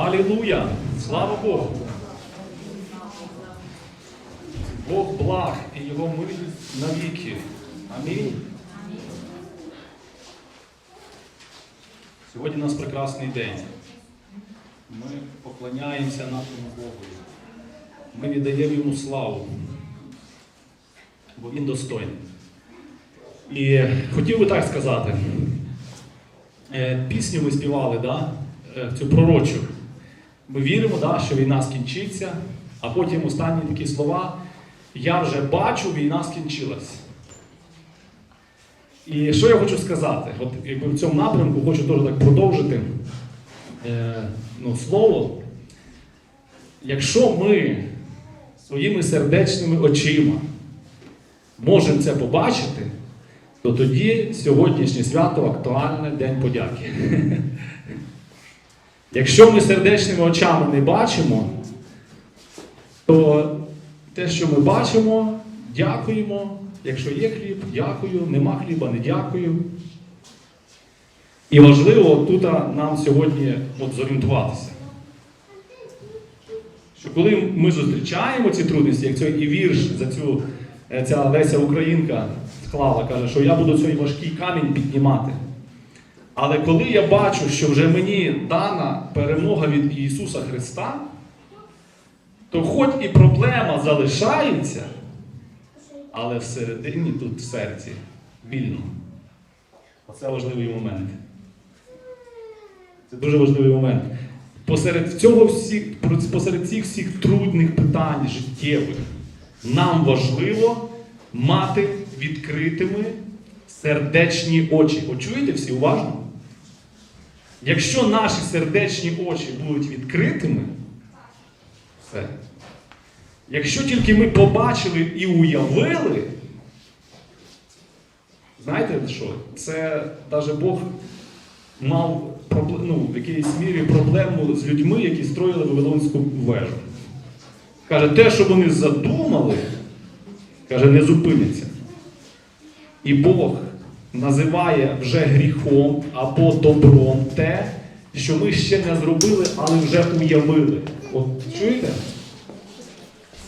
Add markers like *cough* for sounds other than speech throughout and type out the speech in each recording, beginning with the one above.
Алілуя! Слава Богу! Бог благ і його милість навіки. Амінь. Сьогодні у нас прекрасний день. Ми поклоняємося нашому Богу. Ми віддаємо йому славу, бо він достойний. І хотів би так сказати. Е, Пісню ми співали, да? е, цю пророчу. Ми віримо, да, що війна скінчиться, а потім останні такі слова. Я вже бачу, війна скінчилась. І що я хочу сказати? От якби в цьому напрямку хочу теж так продовжити е, ну, слово. Якщо ми своїми сердечними очима можемо це побачити, то тоді сьогоднішнє свято актуальне День подяки. *laughs* Якщо ми сердечними очами не бачимо, то те, що ми бачимо, дякуємо. Якщо є хліб, дякую, нема хліба, не дякую. І важливо тут нам сьогодні от зорієнтуватися. Що коли ми зустрічаємо ці трудності, як цей і вірш за цю е, ця Леся Українка склала, каже, що я буду цей важкий камінь піднімати. Але коли я бачу, що вже мені дана перемога від Ісуса Христа, то хоч і проблема залишається, але всередині тут в серці вільно. Оце важливий момент. Це дуже важливий момент. Посеред цього всіх, посеред цих всіх трудних питань життєвих нам важливо мати відкритими сердечні очі. От чуєте всі уважно? Якщо наші сердечні очі будуть відкритими, все. Якщо тільки ми побачили і уявили, знаєте що? Це навіть Бог мав ну, в якійсь мірі проблему з людьми, які строїли Вавилонську вежу. Каже, те, що вони задумали, каже, не зупиняться. І Бог називає вже гріхом або добром те, що ми ще не зробили, але вже уявили. От чуєте?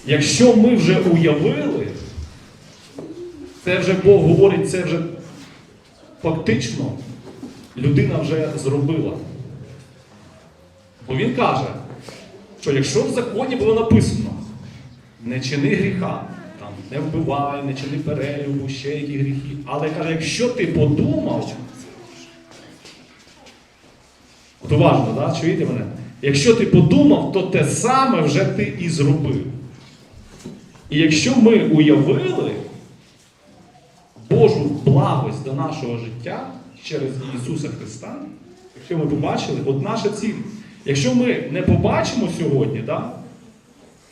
Якщо ми вже уявили, це вже Бог говорить, це вже фактично людина вже зробила. Бо він каже, що якщо в законі було написано, не чини гріха, не вбивай, не чини перелюбу, ще які гріхи. Але каже, якщо ти подумав, от уважно, да? чуєте мене? Якщо ти подумав, то те саме вже ти і зробив. І якщо ми уявили Божу благость до нашого життя через Ісуса Христа, якщо ми побачили, от наша ціль. Якщо ми не побачимо сьогодні, да,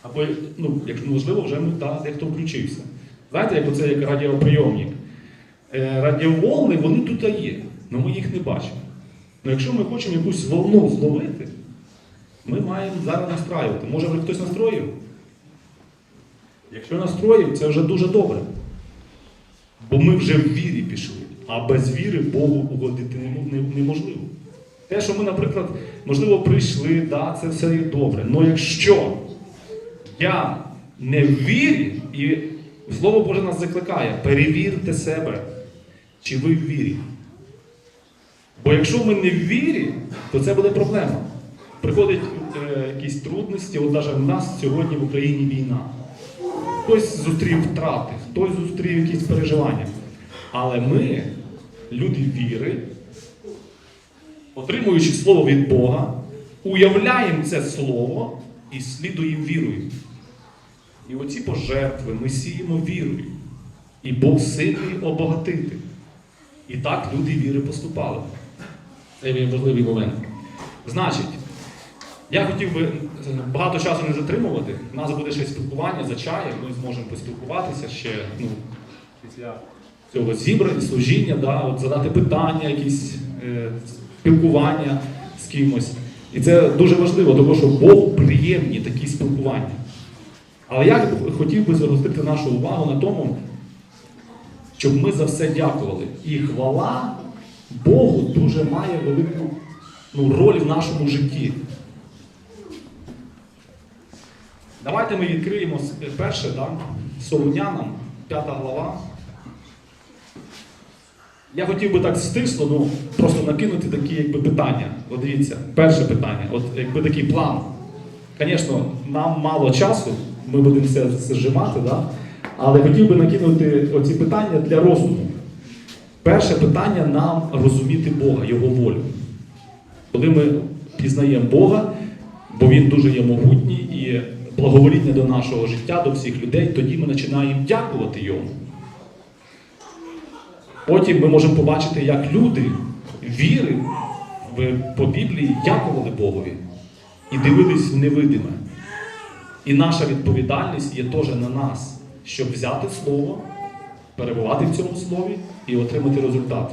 або, ну, якщо можливо, вже да, дехто включився. Знаєте, як оце як радіоприйомник. Е, радіоволни, вони тут є, але ми їх не бачимо. Ну якщо ми хочемо якусь волну зловити, ми маємо зараз настраювати. Може вже хтось настроїв? Якщо настроїв, це вже дуже добре. Бо ми вже в вірі пішли, а без віри Богу угодити неможливо. Те, що ми, наприклад, можливо, прийшли, да, це все є добре. Але якщо я не в вірі, і Слово Боже нас закликає, перевірте себе, чи ви в вірі. Бо якщо ми не в вірі, то це буде проблема. Приходять е, якісь трудності, от навіть в нас сьогодні в Україні війна. Хтось зустрів втрати, хтось зустрів якісь переживання. Але ми, люди віри, отримуючи слово від Бога, уявляємо це слово і слідуємо вірою. І оці пожертви ми сіємо вірою. І Бог сильний обогатити. І так люди віри поступали. Це є важливий момент. Значить, я хотів би е, багато часу не затримувати. У нас буде ще спілкування за чаєм, ми зможемо поспілкуватися ще ну, після цього зібрання, служіння, да, от задати питання, якісь е, спілкування з кимось. І це дуже важливо, тому що Богу приємні такі спілкування. Але я хотів би звернути нашу увагу на тому, щоб ми за все дякували. І хвала Богу дуже має велику ну, роль в нашому житті. Давайте ми відкриємо перше, да? Солунянам, п'ята глава. Я хотів би так стисло, ну, просто накинути такі якби, питання. От дивіться, перше питання, от якби такий план. Звісно, нам мало часу, ми будемо все, все зжимати, да? але хотів би накинути оці питання для роздуму. Перше питання нам розуміти Бога, Його волю. Коли ми пізнаємо Бога, бо Він дуже є могутній і благоволітний до нашого життя, до всіх людей, тоді ми починаємо дякувати Йому. Потім ми можемо побачити, як люди віри по Біблії дякували Богові і дивились в невидиме. І наша відповідальність є теж на нас, щоб взяти слово, перебувати в цьому слові і отримати результат.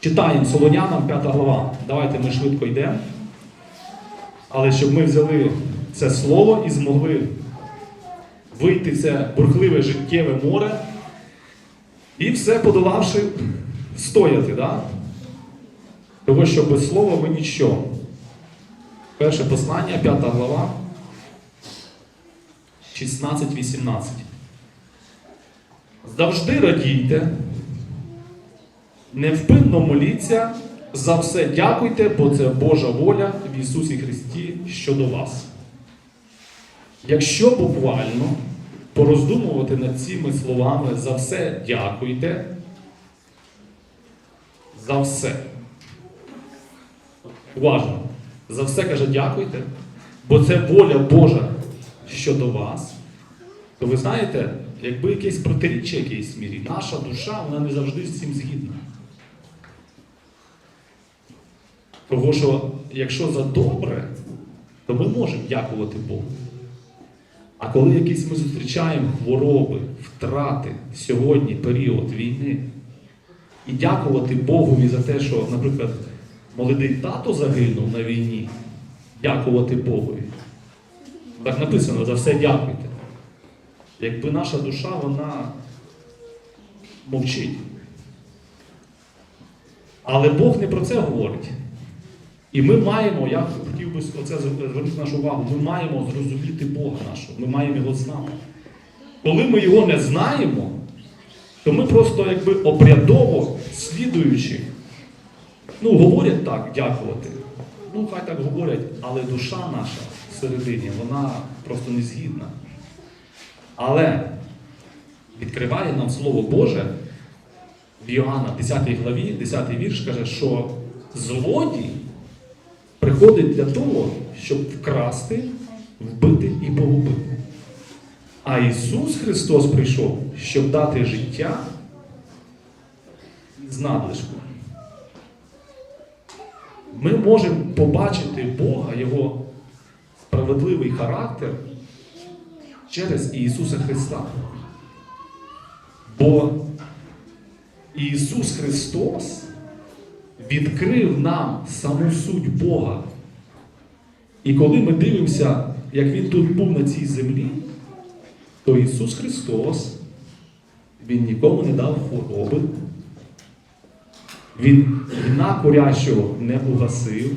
Читаємо Солонянам 5 глава. Давайте ми швидко йдемо. Але щоб ми взяли це слово і змогли вийти в це бурхливе життєве море і все подолавши, стояти. Да? Тому що без слова ми ніщо. Перше послання, 5 глава, 16-18. Завжди радійте, невпинно моліться, за все дякуйте, бо це Божа воля в Ісусі Христі щодо вас. Якщо буквально пороздумувати над цими словами за все дякуйте, за все. Уважно. За все каже дякуйте, бо це воля Божа щодо вас. То ви знаєте, якби якесь протиріччя якійсь мірі, наша душа, вона не завжди з цим згідна. Того, що якщо за добре, то ми можемо дякувати Богу. А коли якісь ми зустрічаємо хвороби, втрати сьогодні період війни, і дякувати Богові за те, що, наприклад, молодий тато загинув на війні, дякувати Богові. Так написано, за все дякуйте. Якби наша душа, вона мовчить. Але Бог не про це говорить. І ми маємо, я хотів би оце звернути нашу увагу, ми маємо зрозуміти Бога нашого, ми маємо його знати. Коли ми його не знаємо, то ми просто якби обрядово слідуючи, ну, говорять так, дякувати. Ну, хай так говорять, але душа наша всередині, вона просто не згідна. Але відкриває нам Слово Боже в Іоанна 10 главі, 10 вірш каже, що злодій приходить для того, щоб вкрасти, вбити і погубити. А Ісус Христос прийшов, щоб дати життя з надлишком. Ми можемо побачити Бога, Його справедливий характер через Ісуса Христа. Бо Ісус Христос відкрив нам саму суть Бога. І коли ми дивимося, як Він тут був на цій землі, то Ісус Христос, Він нікому не дав хвороби, Він вина курящого не угасив,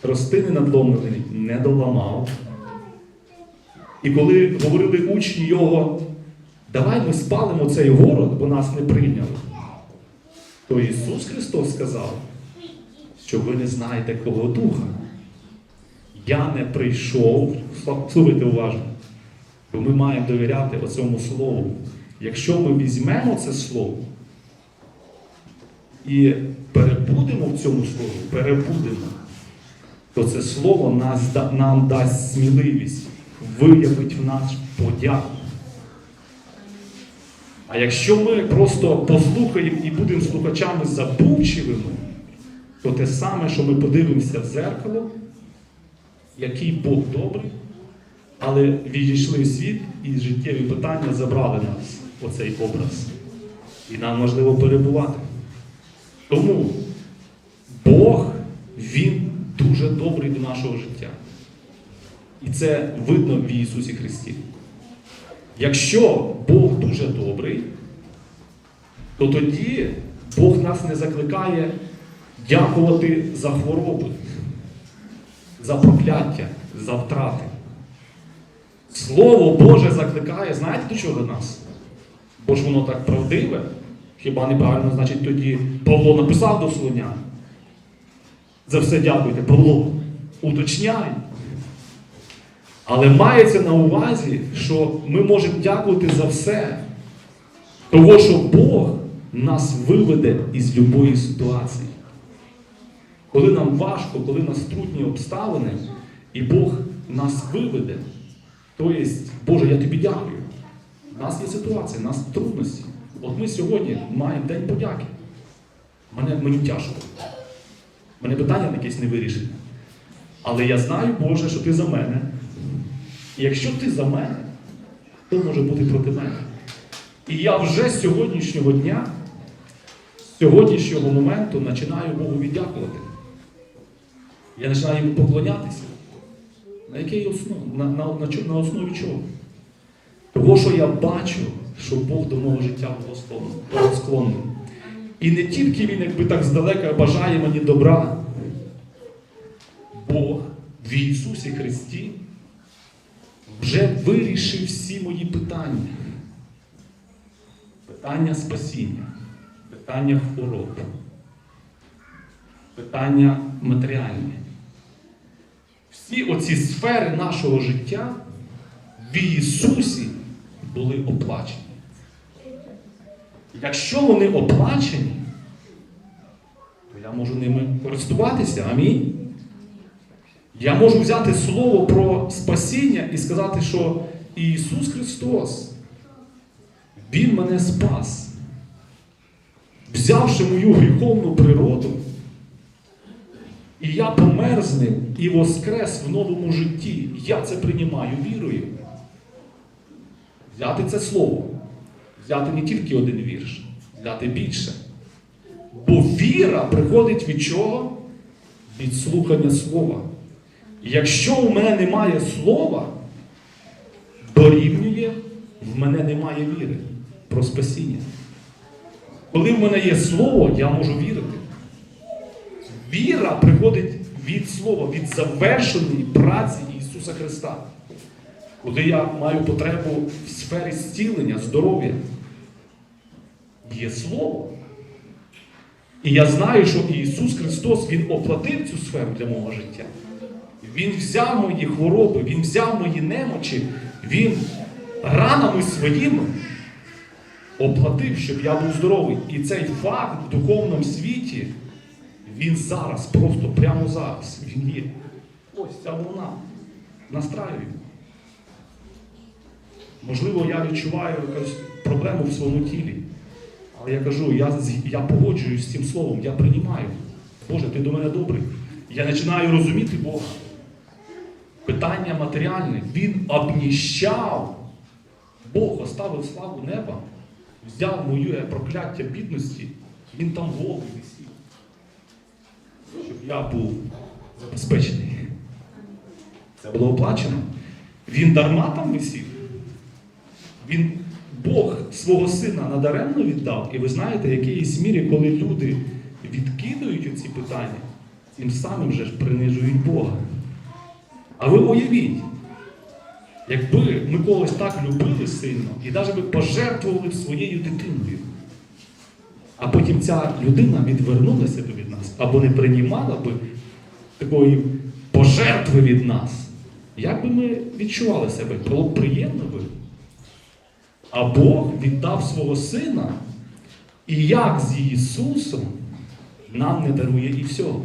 тростини надломлений не доламав. І коли говорили учні Його, давай ми спалимо цей город, бо нас не прийняли, то Ісус Христос сказав, що ви не знаєте кого духа. Я не прийшов, слухайте уважно, бо ми маємо довіряти оцьому слову. Якщо ми візьмемо це слово і перебудемо в цьому слові, перебудемо, то це слово нас, нам дасть сміливість виявить в нас подяку. А якщо ми просто послухаємо і будемо слухачами забувчивими, то те саме, що ми подивимося в зеркало, який Бог добрий, але відійшли в світ і життєві питання забрали нас оцей образ. І нам можливо перебувати. Тому Бог, Він дуже добрий до нашого життя. І це видно в Ісусі Христі. Якщо Бог дуже добрий, то тоді Бог нас не закликає дякувати за хвороби, за прокляття, за втрати. Слово Боже закликає, знаєте до чого нас? Бо ж воно так правдиве. Хіба неправильно, значить, тоді Павло написав до Солонян. За все дякуйте, Павло. Уточняй. Але мається на увазі, що ми можемо дякувати за все. Того, що Бог нас виведе із будь-якої ситуації. Коли нам важко, коли нас трудні обставини, і Бог нас виведе, то є, Боже, я тобі дякую. У нас є ситуація, у нас трудності. От ми сьогодні маємо День подяки. Мене, мені тяжко. Мене питання якесь не вирішене. Але я знаю, Боже, що ти за мене. І якщо ти за мене, то може бути проти мене. І я вже з сьогоднішнього дня, з сьогоднішнього моменту починаю Богу віддякувати. Я починаю йому поклонятися. На якій основі? На, на, на, на основі чого? Того, що я бачу, що Бог до мого життя благосклонний-. І не тільки Він, якби так здалека бажає мені добра. Бог в Ісусі Христі вже вирішив всі мої питання. Питання спасіння, питання хвороб, питання матеріальне. Всі оці сфери нашого життя в Ісусі були оплачені. Якщо вони оплачені, то я можу ними користуватися. Амінь. Я можу взяти слово про спасіння і сказати, що Ісус Христос, Він мене спас, взявши мою гріховну природу, і я помер з ним і воскрес в новому житті. Я це приймаю вірою. Взяти це слово, взяти не тільки один вірш, взяти більше. Бо віра приходить від чого? Від слухання слова. І Якщо у мене немає слова, дорівнює, в мене немає віри про спасіння. Коли в мене є слово, я можу вірити. Віра приходить від слова, від завершеної праці Ісуса Христа. Коли я маю потребу в сфері зцілення, здоров'я, є слово. І я знаю, що Ісус Христос Він оплатив цю сферу для мого життя. Він взяв мої хвороби, Він взяв мої немочі, Він ранами своїми оплатив, щоб я був здоровий. І цей факт в духовному світі, він зараз, просто прямо зараз, він є. Ось ця волна настраює. Можливо, я відчуваю якусь проблему в своєму тілі. Але я кажу, я, я погоджуюсь з цим словом, я приймаю. Боже, ти до мене добрий. Я починаю розуміти Бога. Питання матеріальне. Він обніщав. Бог оставив славу неба, взяв моє прокляття бідності, він там голий висів. Щоб я був забезпечений. Це було оплачено. Він дарма там висів. Він Бог свого сина надаремно віддав. І ви знаєте, в якійсь мірі, коли люди відкидують ці питання, тим самим же ж принижують Бога. А ви уявіть, якби ми когось так любили сильно і навіть би пожертвували своєю дитиною, а потім ця людина відвернулася би від нас або не приймала би такої пожертви від нас, як би ми відчували себе? Було б приємно би. А Бог віддав свого сина, і як з Ісусом нам не дарує і всього.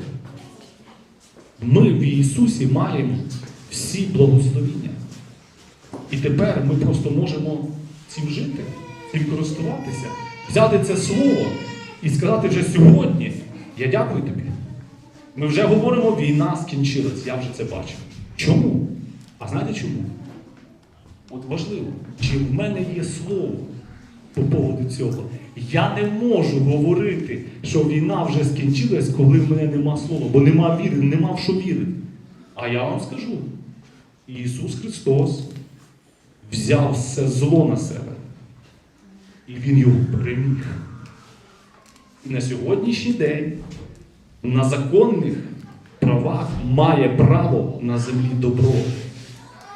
Ми в Ісусі маємо всі благословіння. І тепер ми просто можемо цим жити, цим користуватися, взяти це слово і сказати вже сьогодні, я дякую тобі. Ми вже говоримо, війна скінчилась, я вже це бачу. Чому? А знаєте чому? От важливо, чи в мене є слово по поводу цього. Я не можу говорити, що війна вже скінчилась, коли в мене нема слова, бо нема віри, нема в що вірити. А я вам скажу: Ісус Христос взяв все зло на себе. І Він його переміг. І на сьогоднішній день на законних правах має право на землі добро.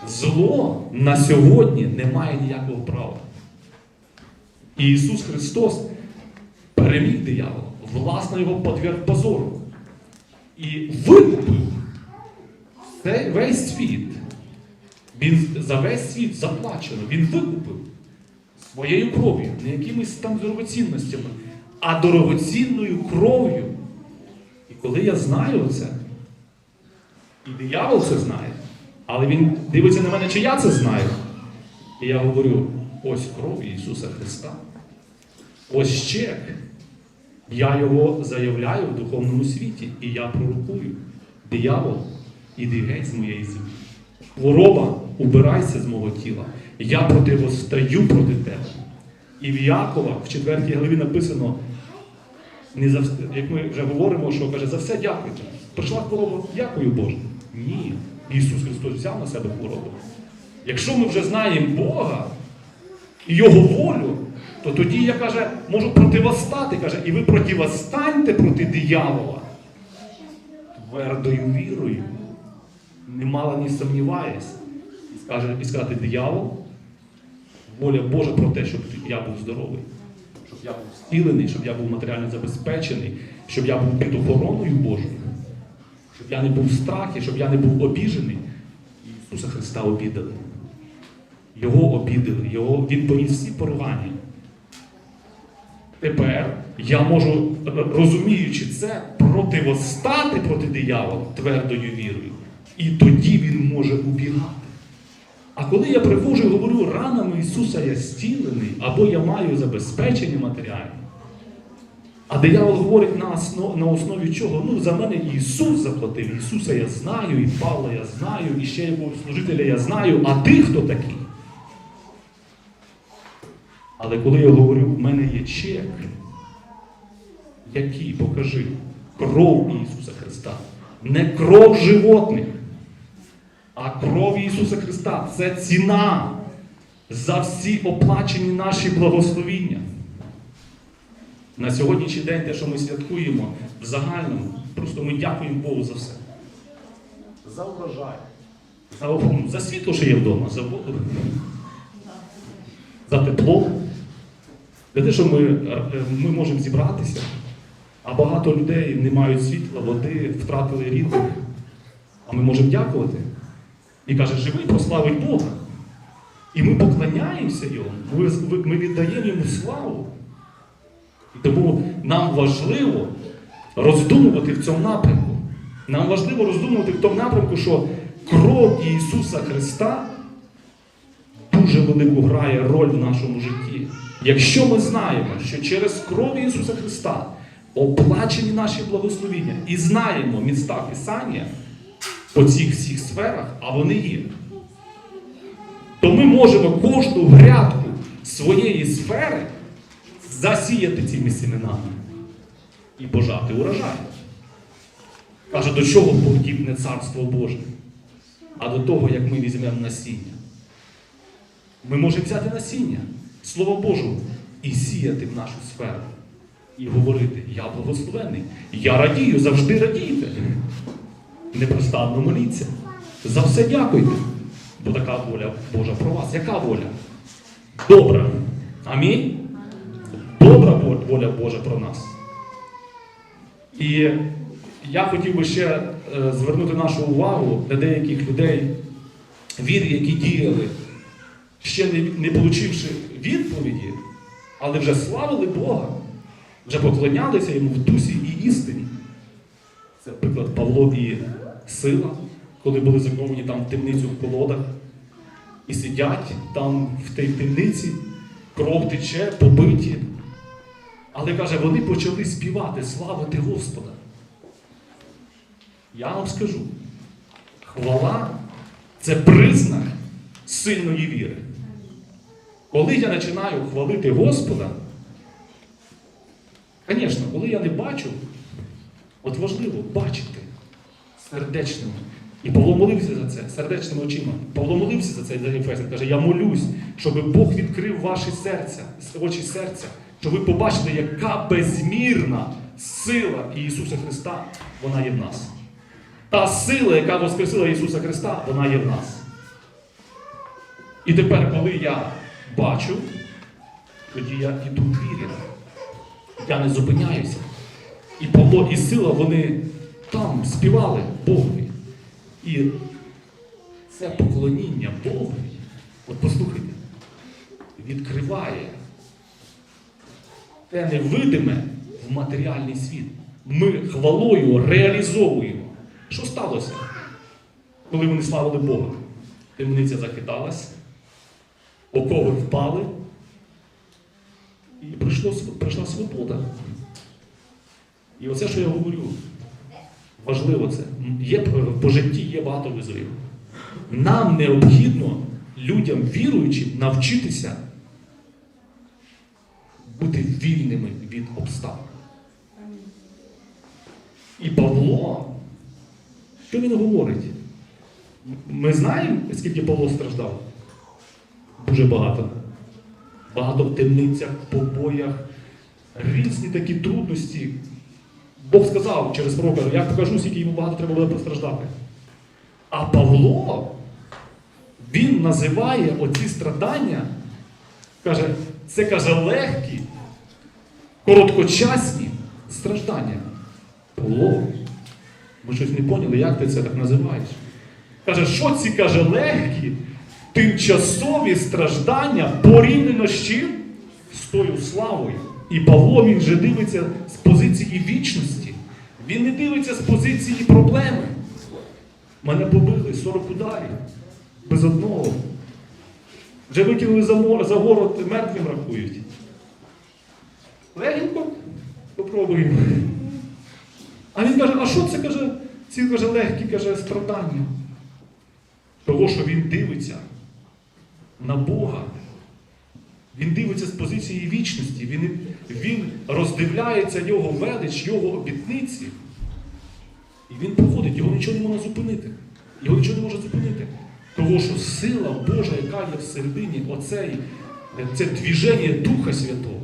Зло на сьогодні не має ніякого права. І Ісус Христос переміг диявола, власно його подверг позору. І викупив цей весь світ. Він за весь світ заплачено. Він викупив своєю кров'ю, не якимись там дорогоцінностями, а дорогоцінною кров'ю. І коли я знаю це, і диявол це знає, але він дивиться на мене, чи я це знаю. І я говорю: ось кров Ісуса Христа. Ось чек. Я його заявляю в духовному світі, і я пророкую. Диявол, іди геть з моєї землі. Хвороба, убирайся з мого тіла. Я противостаю проти тебе. І в Якова в 4 главі написано, не за, як ми вже говоримо, що каже, за все дякуйте. Прийшла хвороба, дякую Боже. Ні. Ісус Христос взяв на себе хворобу. Якщо ми вже знаємо Бога і Його волю, то тоді я каже, можу противостати, каже, і ви противостаньте проти диявола твердою вірою. Немало не сумніваюся. І скаже, і сказати диявол, воля Божа про те, щоб я був здоровий, щоб я був зцілений, щоб я був матеріально забезпечений, щоб я був під охороною Божою, щоб я не був в страхі, щоб я не був обіжений. Ісуса Христа обідали. Його обідали, його, Він поніс всі поругання. Тепер я можу, розуміючи це, противостати проти диявола твердою вірою. І тоді він може убігати. А коли я приходжу і говорю, ранами Ісуса я зцілений, або я маю забезпечення матеріальне, а диявол говорить на, основ, на основі чого? Ну, за мене Ісус заплатив. Ісуса я знаю, і Павла я знаю, і ще якогось служителя я знаю, а ти хто такий? Але коли я говорю, в мене є чек, який, покажи, кров Ісуса Христа, не кров животних, а кров Ісуса Христа це ціна за всі оплачені наші благословіння. На сьогоднішній день те, що ми святкуємо в загальному, просто ми дякуємо Богу за все. За урожай, за, за світло, що є вдома, за воду, за тепло. За те, що ми, е, ми можемо зібратися, а багато людей не мають світла, води, втратили рідних. А ми можемо дякувати. І каже, живий прославить Бога. І ми поклоняємося Йому, ми віддаємо йому славу. І тому нам важливо роздумувати в цьому напрямку. Нам важливо роздумувати в тому напрямку, що кров Ісуса Христа дуже велику грає роль в нашому житті. Якщо ми знаємо, що через кров Ісуса Христа оплачені наші благословіння і знаємо міста Писання по цих всіх сферах, а вони є, то ми можемо кожну грядку своєї сфери засіяти цими семенами і пожати урожай. Каже, до чого подібне царство Боже? А до того, як ми візьмемо насіння. Ми можемо взяти насіння, Слово Божу, і сіяти в нашу сферу. І говорити, я благословений, я радію, завжди радійте. Непростанно моліться. За все дякуйте. Бо така воля Божа про вас. Яка воля? Добра. Амінь. Добра воля Божа про нас. І я хотів би ще е, звернути нашу увагу для деяких людей, віри, які діяли, ще не, получивши відповіді, але вже славили Бога, вже поклонялися йому в дусі і істині. Це приклад Павло і Сила, коли були заковані там в темницю в колодах, і сидять там в тій темниці, кров тече, побиті. Але каже, вони почали співати, славити Господа. Я вам скажу, хвала це признак сильної віри. Коли я починаю хвалити Господа, звісно, коли я не бачу, от важливо бачити сердечними. І Павло молився за це, сердечними очима. Павло молився за це для Ефесян. Каже, я молюсь, щоб Бог відкрив ваші серця, очі серця, щоб ви побачили, яка безмірна сила Ісуса Христа, вона є в нас. Та сила, яка воскресила Ісуса Христа, вона є в нас. І тепер, коли я бачу, тоді я іду в вірі. Я не зупиняюся. І Павло, і сила, вони там співали Богові. І це поклоніння Богові, от послухайте, відкриває те невидиме в матеріальний світ. Ми хвалою реалізовуємо. Що сталося, коли вони славили Бога? Темниця захиталась, окови впали, і прийшло, прийшла свобода. І оце, що я говорю, важливо це. Є, по житті є багато визовів. Нам необхідно людям віруючим навчитися бути вільними від обставин. І Павло, що він говорить? Ми знаємо, скільки Павло страждав? Дуже багато. Багато в темницях, побоях, різні такі трудності. Бог сказав через пророка, я покажу, скільки йому багато треба буде постраждати. А Павло, він називає оці страдання, каже, це каже легкі, короткочасні страждання. Павло, ми щось не поняли, як ти це так називаєш? Каже, що ці каже легкі, тимчасові страждання порівняно з чим? З тою славою. І Павло він же дивиться з позиції вічності. Він не дивиться з позиції проблеми. Мене побили 40 ударів. Без одного. Вже викинули за, мор- за город мертвим рахують. Легенько попробуємо. А він каже, а що це каже? Ці каже, легкі каже, страдання. Того, що він дивиться на Бога. Він дивиться з позиції вічності, він, він роздивляється його велич, його обітниці. І він проходить, його нічого не може зупинити. Його нічого не може зупинити. Того, що сила Божа, яка є всередині, оцей, це двіження Духа Святого,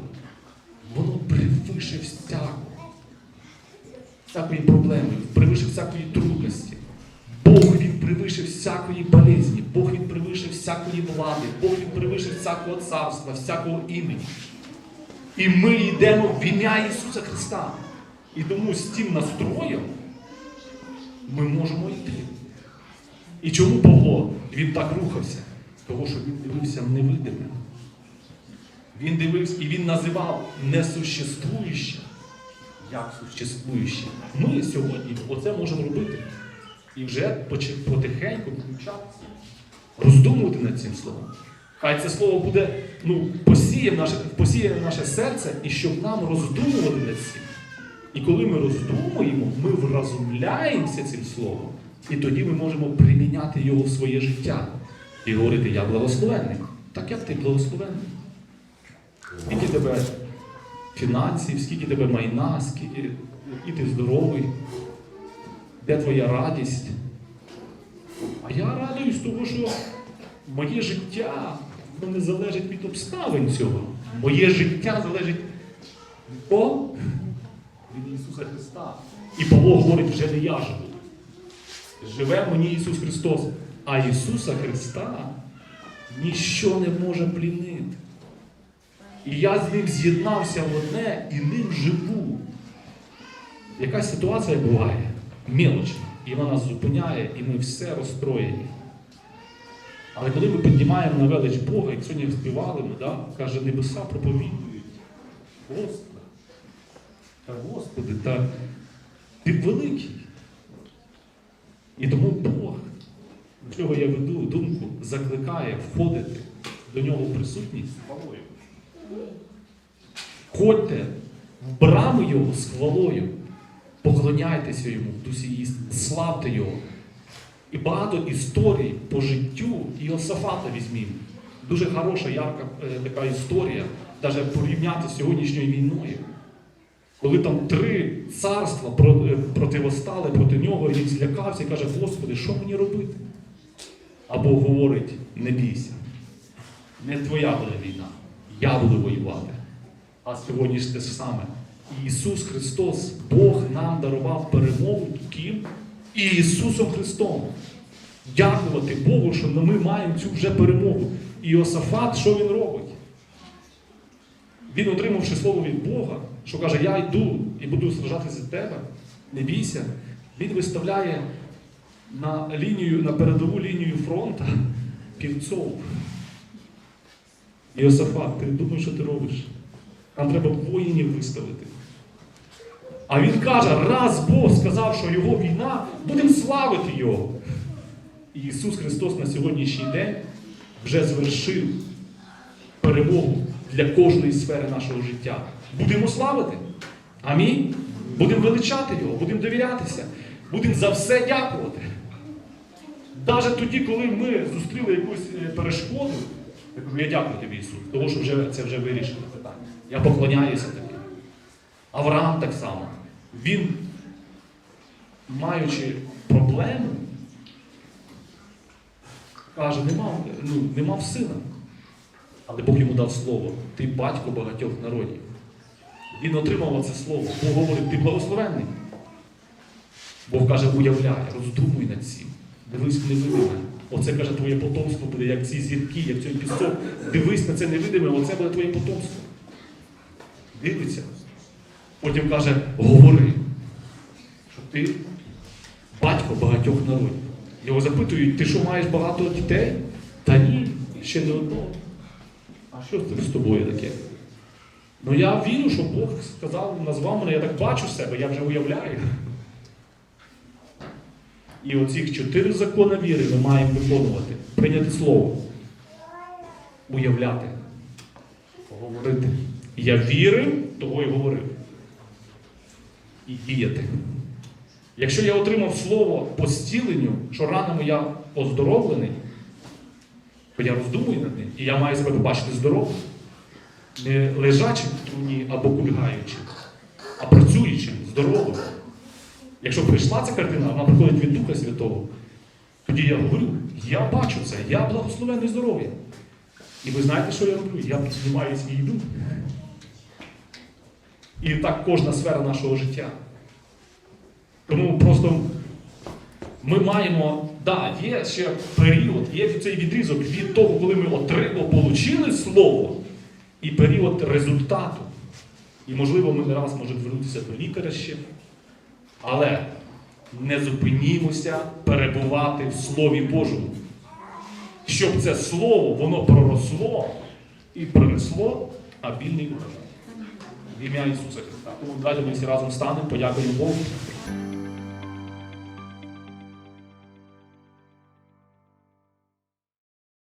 всякої проблеми, превише всякої трудності. Бог він превише всякої болезні, Бог він превише всякої влади, Бог він превише всякого царства, всякого імені. І ми йдемо в ім'я Ісуса Христа. І тому з тим настроєм ми можемо йти. І чому Павло він так рухався? Того, що він дивився невидиме. Він дивився і він називав несуществующе як существующе. Ми сьогодні оце можемо робити. І вже потихеньку включатися, роздумувати над цим словом. Хай це слово буде ну, посіє в наше, посіє в наше серце, і щоб нам роздумувати над цим. І коли ми роздумуємо, ми вразумляємося цим словом, і тоді ми можемо приміняти його в своє життя і говорити, я благословенний. Так як ти благословенний? Скільки тебе фінансів, скільки тебе майна, скільки який ти здоровий, де твоя радість. А я радуюсь того, що моє життя не залежить від обставин цього. Моє життя залежить від? Від Ісуса Христа. І Павло говорить, вже не я живу. Живе мені Ісус Христос. А Ісуса Христа ніщо не може плінити. І я з ним з'єднався в одне і ним живу. Якась ситуація буває, мілочна, і вона нас зупиняє, і ми все розстроєні. Але коли ми піднімаємо на велич Бога, як сьогодні співали, ми, да, каже, небеса проповідують. Господи, та Господи, та ти великий. І тому Бог, до чого я веду думку, закликає входити до нього в присутність хвалою. Ходьте в брами Його з хвалою, поклоняйтеся йому в дусі істини, славте Його. І багато історій по життю Іосафата візьмімо. Дуже хороша, ярка е, така історія, навіть порівняти з сьогоднішньою війною. Коли там три царства е, противостали проти нього, і він злякався і каже, Господи, що мені робити? Або говорить, не бійся, не твоя буде війна, я буду воювати. А сьогодні ж те саме. Ісус Христос, Бог нам дарував перемогу ким? Ісусом Христом. Дякувати Богу, що ми маємо цю вже перемогу. І Іосафат, що він робить? Він, отримавши слово від Бога, що каже, я йду і буду сражатися за тебе, не бійся, він виставляє на лінію, на передову лінію фронту півцов. Іосафат, ти думаєш, що ти робиш? Нам треба воїнів виставити. А він каже, раз Бог сказав, що його війна, будемо славити його. І Ісус Христос на сьогоднішній день вже звершив перемогу для кожної сфери нашого життя. Будемо славити. Амінь. Будемо величати Його, будемо довірятися, будемо за все дякувати. Навіть тоді, коли ми зустріли якусь е, перешкоду, я кажу, я дякую тобі, Ісус, тому що вже, це вже вирішено питання. Я поклоняюся тобі. Авраам так само. Він, маючи проблему, каже, не мав, ну, не мав сина. Але Бог йому дав слово. Ти батько багатьох народів. Він отримав це слово. Бог говорить, ти благословенний. Бог каже, уявляй, роздумуй над цим. Дивись невидиме. Оце каже, твоє потомство буде, як ці зірки, як цей пісок. Дивись на це невидиме, оце буде твоє потомство. Дивиться. Потім каже, говори, що ти батько багатьох народів. Його запитують, ти що маєш багато дітей? Та ні, ще не одного. А що це з тобою таке? Ну я вірю, що Бог сказав, назвав мене, я так бачу себе, я вже уявляю. І оцих чотири закони віри ми маємо виконувати. Прийняти слово, уявляти, говорити. Я вірив, того і говорив. І діяти. Якщо я отримав слово по зціленню, що ранами я оздоровлений, то я роздумую над ним, і я маю себе побачити здоровим, не лежачим в труні або кульгаючим, а працюючим, здоровим. Якщо прийшла ця картина, вона приходить від Духа Святого, тоді я говорю, я бачу це, я благословений здоров'я. І ви знаєте, що я роблю? Я піднімаюсь і йду. І так кожна сфера нашого життя. Тому просто ми маємо, да, є ще період, є цей відрізок від того, коли ми отримали слово, і період результату. І, можливо, ми не раз можемо звернутися до лікаря ще. Але не зупинімося перебувати в Слові Божому. Щоб це слово, воно проросло і принесло обільний урожай. В ім'я Ісуса Христа. Тому давайте ми всі разом станемо, подякуємо Богу.